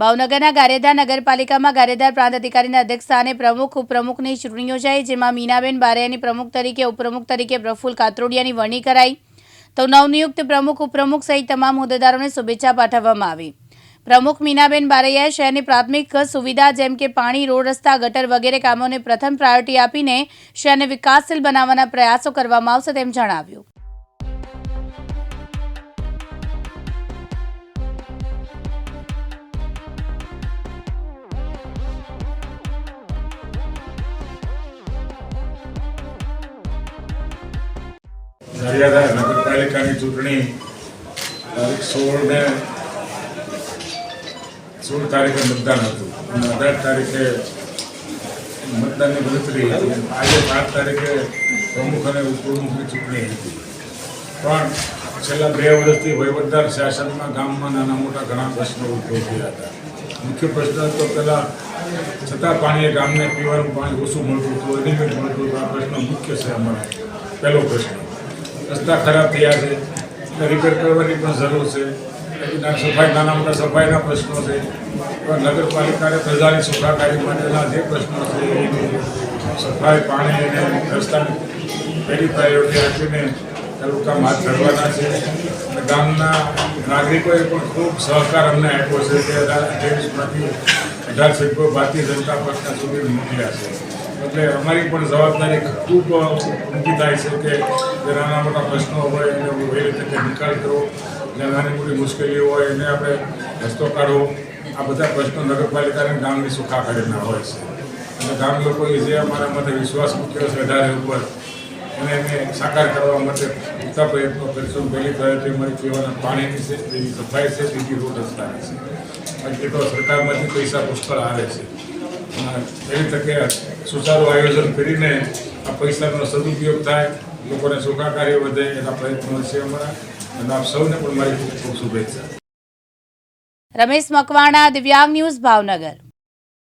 ભાવનગરના ગારેધા નગરપાલિકામાં ગારેધાર પ્રાંત અધિકારીના અધ્યક્ષસ્થાને પ્રમુખ, ઉપપ્રમુખની ચૂંટણી યોજાઈ, જેમાં મીનાબેન બારેયાની પ્રમુખ તરીકે, ઉપપ્રમુખ તરીકે પ્રફુલ કાત્રોડિયાની વરણી કરાઈ. તો નવનિયુક્ત પ્રમુખ, ઉપપ્રમુખ સહિત તમામ હોદ્દેદારોને શુભેચ્છા પાઠવવામાં આવી. પ્રમુખ મીનાબેન બારૈયાએ શહેરની પ્રાથમિક સુવિધા જેમ કે પાણી, રોડ રસ્તા, ગટર વગેરે કામોને પ્રથમ પ્રાયોરિટી આપીને શહેરને વિકાસશીલ બનાવવાના પ્રયાસો કરવામાં આવશે તેમ જણાવ્યું. નડિયાદ નગરપાલિકાની ચૂંટણી તારીખ સોળ ને સોળ તારીખે મતદાન હતું. અને અઢાર તારીખે મતદાનની ગણતરી હતી. આજે પાંચ તારીખે પ્રમુખ અને ઉપપ્રમુખની ચૂંટણી હતી. પણ છેલ્લા બે વર્ષથી વહીવટદાર શાસનમાં ગામમાં નાના મોટા ઘણા પ્રશ્નો ઉદ્ભવ થયા હતા. મુખ્ય પ્રશ્ન તો પહેલાં, છતાં પાણીએ ગામને પીવાનું પાણી ઓછું મળતું હતું અનિયમિત મળતું હતું. આ પ્રશ્ન મુખ્ય છે અમારા. પહેલો પ્રશ્ન. રસ્તા ખરાબ થયા છે રિપેર કરવાની પણ જરૂર છે. સફાઈ, નાના મોટા સફાઈના પ્રશ્નો છે. નગરપાલિકાને પ્રજાની સુખાકારી માટેના જે પ્રશ્નો છે સફાઈ, પાણી અને રસ્તાની પહેલી પ્રાયોરિટી આપીને તાલુકામાં હાથ ધરવાના છે. અને ગામના નાગરિકોએ પણ ખૂબ સહકાર અમને આપ્યો છે કે ત્રેવીસમાંથી અઢાર સભ્યો ભારતીય જનતા પક્ષના સુધી મોકલ્યા છે. એટલે અમારી પણ જવાબદારી ખૂબ ઊંચી થાય છે કે નાના મોટા પ્રશ્નો હોય એને વહેલી રીતે નિકાલ કરવો જે નાની મોટી મુશ્કેલીઓ હોય એને આપણે રસ્તો કાઢવો. આ બધા પ્રશ્નો નગરપાલિકાને ગામની સુખાકારીના હોય છે. અને ગામ લોકોએ જે અમારા માટે વિશ્વાસ મૂક્યો છે અઢારે ઉપર, એને સાકાર કરવા માટે પૂરતા પ્રયત્નો કરીશું. પહેલી પ્રાયોરિટી અમારી પીવાના પાણીની છે, બીજી સફાઈ છે બીજી રોડ રસ્તાની છે. બાકી તો સરકારમાંથી પૈસા પુષ્કળ આવે છે. અને એવી તકે સુચારું આયોજન કરીને આ પૈસાનો સદુપયોગ થાય, લોકોને સુખાકારી વધે એના પ્રયત્નો છે અમારા. અને આપ સૌને પણ મારી ખૂબ ખૂબ શુભેચ્છા. રમેશ મકવાણા, દિવ્યાંગ ન્યૂઝ ભાવનગર.